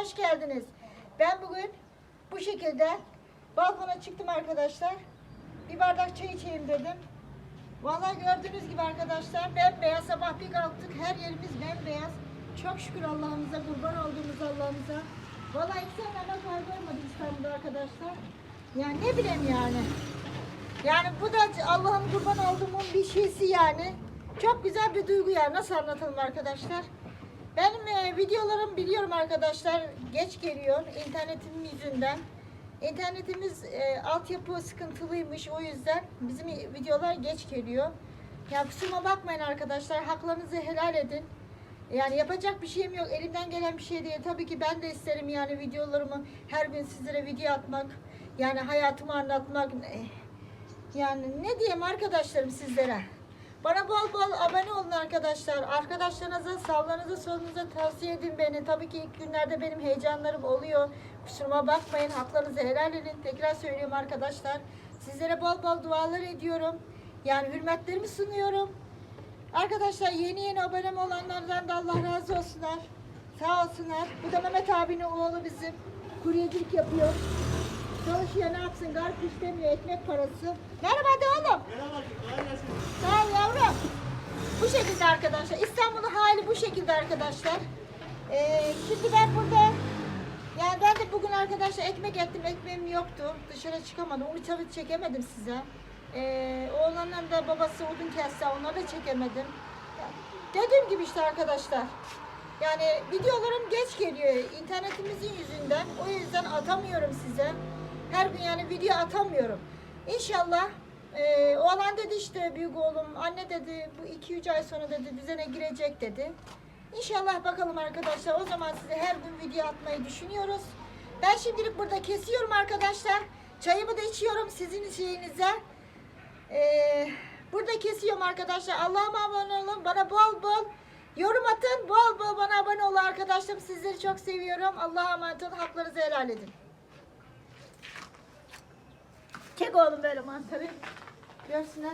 hoş geldiniz. Ben bugün bu şekilde balkona çıktım arkadaşlar. Bir bardak çay içeyim dedim. Vallahi gördüğünüz gibi arkadaşlar bembeyaz sabah bir kalktık her yerimiz bembeyaz. Çok şükür Allah'ımıza kurban olduğumuz Allah'ımıza. Vallahi iki sene evvel kar görmedim İstanbul'da arkadaşlar. Yani ne bileyim yani. Yani bu da Allah'ın kurban olduğumun bir şeysi yani. Çok güzel bir duygu yani. Nasıl anlatalım arkadaşlar? Benim e, videolarım biliyorum arkadaşlar geç geliyor internetim yüzünden. İnternetimiz e, altyapı sıkıntılıymış o yüzden bizim videolar geç geliyor. Ya kusuruma bakmayın arkadaşlar haklarınızı helal edin. Yani yapacak bir şeyim yok. Elimden gelen bir şey değil. Tabii ki ben de isterim yani videolarımı her gün sizlere video atmak. Yani hayatımı anlatmak. Eh, Yani ne diyeyim arkadaşlarım sizlere. Bana bol bol abone olun arkadaşlar. Arkadaşlarınıza, sağlığınıza, solunuza tavsiye edin beni. Tabii ki ilk günlerde benim heyecanlarım oluyor. Kusuruma bakmayın. Haklarınızı helal edin. Tekrar söylüyorum arkadaşlar. Sizlere bol bol dualar ediyorum. Yani hürmetlerimi sunuyorum. Arkadaşlar yeni yeni abonem olanlardan da Allah razı olsunlar. Sağ olsunlar. Bu da Mehmet abinin oğlu bizim. Kuryecilik yapıyor. Çalışıyor ne yapsın? Garip istemiyor. Ekmek parası. Merhaba de oğlum. Merhaba, kolay gelsin. Sağ ol yavrum. Bu şekilde arkadaşlar. İstanbul'un hali bu şekilde arkadaşlar. Ee, şimdi ben burada yani ben de bugün arkadaşlar ekmek ettim. Ekmeğim yoktu. Dışarı çıkamadım. Onu tabii çekemedim size. Ee, oğlanların da babası odun kesse onları da çekemedim. Dediğim gibi işte arkadaşlar. Yani videolarım geç geliyor internetimizin yüzünden. O yüzden atamıyorum size. Her gün yani video atamıyorum. İnşallah e, oğlan dedi işte büyük oğlum anne dedi bu 2-3 ay sonra dedi düzene girecek dedi. İnşallah bakalım arkadaşlar o zaman size her gün video atmayı düşünüyoruz. Ben şimdilik burada kesiyorum arkadaşlar. Çayımı da içiyorum sizin şeyinize. Ee, burada kesiyorum arkadaşlar. Allah'ıma abone olun. Bana bol bol yorum atın. Bol bol bana abone olun arkadaşlarım. Sizleri çok seviyorum. Allah'a emanet olun. Haklarınızı helal edin. Çek oğlum böyle mantarı. Görsünler.